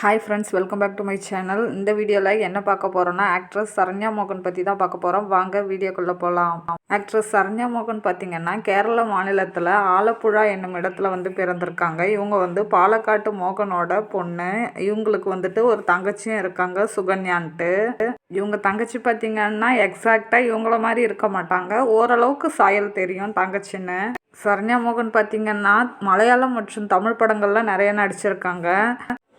Hi friends welcome back to my channel இந்த வீடியோவில் என்ன பார்க்க போகிறோன்னா ஆக்ட்ரஸ் சரண்யா மோகன் பற்றி தான் பார்க்க போகிறோம் வாங்க வீடியோக்குள்ளே போகலாம் ஆக்ட்ரஸ் சரண்யா மோகன் பார்த்திங்கன்னா கேரள மாநிலத்தில் ஆலப்புழா என்னும் இடத்துல வந்து பிறந்திருக்காங்க. இவங்க வந்து பாலக்காட்டு மோகனோட பொண்ணு. இவங்களுக்கு வந்துட்டு ஒரு தங்கச்சியும் இருக்காங்க சுகன்யான்ட்டு. இவங்க தங்கச்சி பார்த்திங்கன்னா எக்ஸாக்டாக இவங்கள மாதிரி இருக்க மாட்டாங்க. ஓரளவுக்கு சாயல் தெரியும் தங்கச்சின்னு. சரண்யா மோகன் பார்த்திங்கன்னா மலையாளம் மற்றும் தமிழ் படங்கள்லாம் நிறைய நடிச்சிருக்காங்க.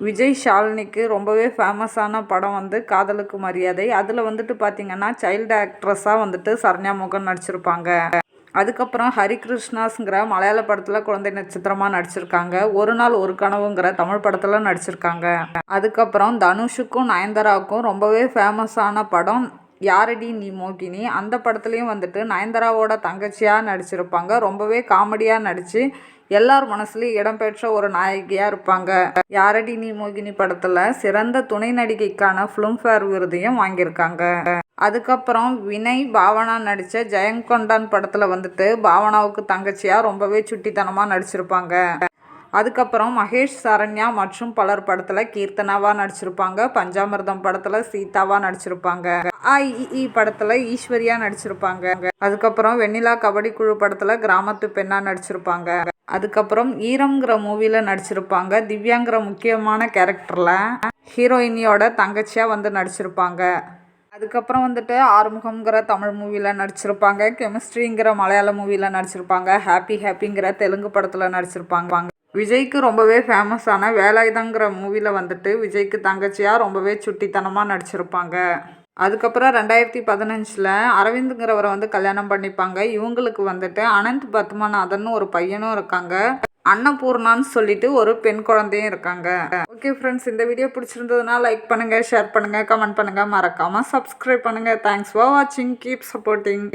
விஜய் ஷாலினிக்கு ரொம்பவே ஃபேமஸான படம் வந்து காதலுக்கு மரியாதை. அதில் வந்துட்டு பார்த்திங்கன்னா சைல்டு ஆக்ட்ரஸாக வந்துட்டு சரண்யா முகன் நடிச்சிருப்பாங்க. அதுக்கப்புறம் ஹரிகிருஷ்ணாஸுங்கிற மலையாள படத்தில் குழந்தை நட்சத்திரமாக நடிச்சிருக்காங்க. ஒரு நாள் ஒரு கனவுங்கிற தமிழ் படத்தில் நடிச்சிருக்காங்க. அதுக்கப்புறம் தனுஷுக்கும் நயன்தாராவுக்கும் ரொம்பவே ஃபேமஸான படம் யாரடி நீ மோகினி? அந்த படத்துலேயும் வந்துட்டு நயன்தாராவோட தங்கச்சியாக நடிச்சிருப்பாங்க. ரொம்பவே காமெடியாக நடித்து எல்லார் மனசுலையும் இடம்பெற்ற ஒரு நாயகியாக இருப்பாங்க. யாரடி நீ மோகினி படத்தில் சிறந்த துணை நடிகைக்கான ஃபிலிம்ஃபேர் விருதையும் வாங்கியிருக்காங்க. அதுக்கப்புறம் வினய் பாவனா நடித்த ஜெயங்கொண்டான் படத்தில் வந்துட்டு பாவனாவுக்கு தங்கச்சியாக ரொம்பவே சுட்டித்தனமாக நடிச்சிருப்பாங்க. அதுக்கப்புறம் மகேஷ் சரண்யா மற்றும் பலர் படத்தில் கீர்த்தனாவாக நடிச்சிருப்பாங்க பஞ்சாமிர்தம் படத்தில் சீதாவாக நடிச்சிருப்பாங்க ஐஇ படத்தில் ஈஸ்வரியா நடிச்சிருப்பாங்க. அதுக்கப்புறம் வெண்ணிலா கபடி குழு படத்தில் கிராமத்து பெண்ணாக நடிச்சிருப்பாங்க. அதுக்கப்புறம் ஈரம்ங்கிற மூவியில் நடிச்சிருப்பாங்க திவ்யாங்கிற முக்கியமான கேரக்டரில் ஹீரோயினியோட தங்கச்சியாக வந்து நடிச்சிருப்பாங்க. அதுக்கப்புறம் வந்துட்டு ஆறுமுகம்ங்கிற தமிழ் மூவியில் நடிச்சிருப்பாங்க கெமிஸ்ட்ரிங்கிற மலையாள மூவியில் நடிச்சிருப்பாங்க ஹாப்பி ஹாப்பிங்கிற தெலுங்கு படத்தில் நடிச்சிருப்பாங்க. விஜய்க்கு ரொம்பவே ஃபேமஸான வேலாயுதங்கிற மூவியில் வந்துட்டு விஜய்க்கு தங்கச்சியாக ரொம்பவே சுட்டித்தனமாக நடிச்சிருப்பாங்க. அதுக்கப்புறம் ரெண்டாயிரத்தி பதினஞ்சில் அரவிந்துங்கிறவரை வந்து கல்யாணம் பண்ணிப்பாங்க. இவங்களுக்கு வந்துட்டு அனந்த் பத்மநாதன் ஒரு பையனும் இருக்காங்க. அன்னபூர்ணான்னு சொல்லிட்டு ஒரு பெண் குழந்தையும் இருக்காங்க. ஓகே ஃப்ரெண்ட்ஸ் இந்த வீடியோ பிடிச்சிருந்ததுன்னா லைக் பண்ணுங்கள் ஷேர் பண்ணுங்கள் கமெண்ட் பண்ணுங்கள் மறக்காமல் சப்ஸ்கிரைப் பண்ணுங்கள் தேங்க்ஸ் ஃபார் வாட்சிங் கீப் சப்போர்ட்டிங்